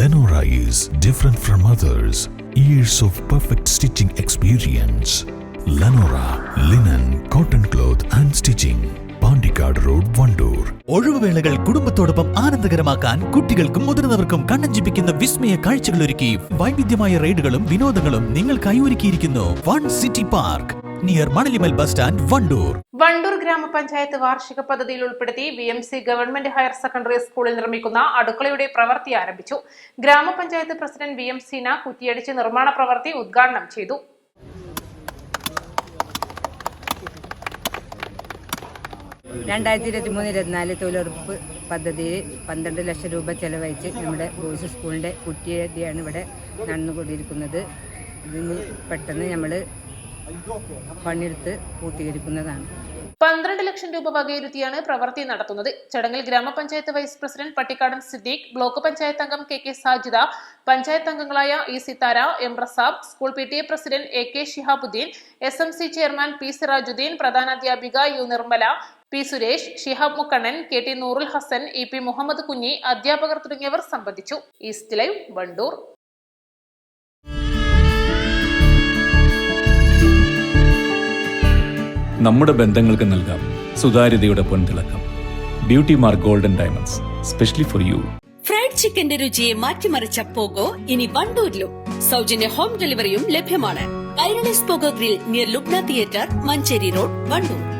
Lenora is different from others. Years of perfect stitching experience. Lenora linen, cotton cloth and stitching. Pandikad Road, Vandoor. ഒഴിവുവേളകൾ കുടുംബത്തോടൊപ്പം ആനന്ദകരമാക്കാൻ കുട്ടികൾക്കും മുതിർന്നവർക്കും കണ്ണഞ്ചിപ്പിക്കുന്ന വിസ്മയ കാഴ്ചകൾ ഒരുക്കി വൈവിധ്യമായ റൈഡുകളും വിനോദങ്ങളും നിങ്ങൾക്കായി ഒരുക്കിയിരിക്കുന്നു one city park near Manalimal bus stand Wandoor Wandoor grama panchayat വാർഷിക പദ്ധതിയിൽ ഉൾപ്പെടുത്തി V M C government higher secondary സ്കൂളിൽ നിർമ്മിക്കുന്ന അടുക്കളയുടെ പ്രവൃത്തി ആരംഭിച്ചു. Grama panchayat president V M Seena കുറ്റിയടിച്ച് നിർമ്മാണ പ്രവൃത്തി ഉദ്ഘാടനം ചെയ്തു. രണ്ടായിരത്തി ഇരുപത്തി മൂന്ന് ഇരുപത്തിനാല് തൊഴിലുറപ്പ് പദ്ധതിയിൽ പന്ത്രണ്ട് ലക്ഷം രൂപ ചെലവഴിച്ച് നമ്മുടെ ബോയ്സ് സ്കൂളിന്റെ കുറ്റിയടിയാണ് ഇവിടെ നടന്നുകൊണ്ടിരിക്കുന്നത്. ഇതിന് പെട്ടെന്ന് നമ്മൾ പണിയെടുത്ത് പൂർത്തീകരിക്കുന്നതാണ്. പന്ത്രണ്ട് ലക്ഷം രൂപ വകയിരുത്തിയാണ് പ്രവൃത്തി നടത്തുന്നത്. ചടങ്ങിൽ grama panchayat vice president Pattikkadan Siddique block panchayat അംഗം കെ കെ സാജിദ പഞ്ചായത്ത് അംഗങ്ങളായ E Sithara M Rasab school P T A president A K Shihabuddin S M C chairman P Sirajuddin പ്രധാനാധ്യാപിക U Nirmala P Suresh Shihab Mukkannan K T Noorul Hassan E P Muhammad Kunhi അധ്യാപകർ തുടങ്ങിയവർ സംബന്ധിച്ചു. East Live Wandoor. നമ്മുടെ ബന്ധങ്ങൾക്ക് നൽകാം. സുതാര്യതയുടെ പൊൻതിളക്കം. Beauty Mark Golden Diamonds specially for you fried ചിക്കന്റെ രുചിയെ മാറ്റിമറിച്ച പോകോ ഇനി വണ്ടൂരിലും. സൗജന്യ ഹോം ഡെലിവറിയും ലഭ്യമാണ്. Kairalis Poco Grill near Lubna theatre Manjeri road Wandoor.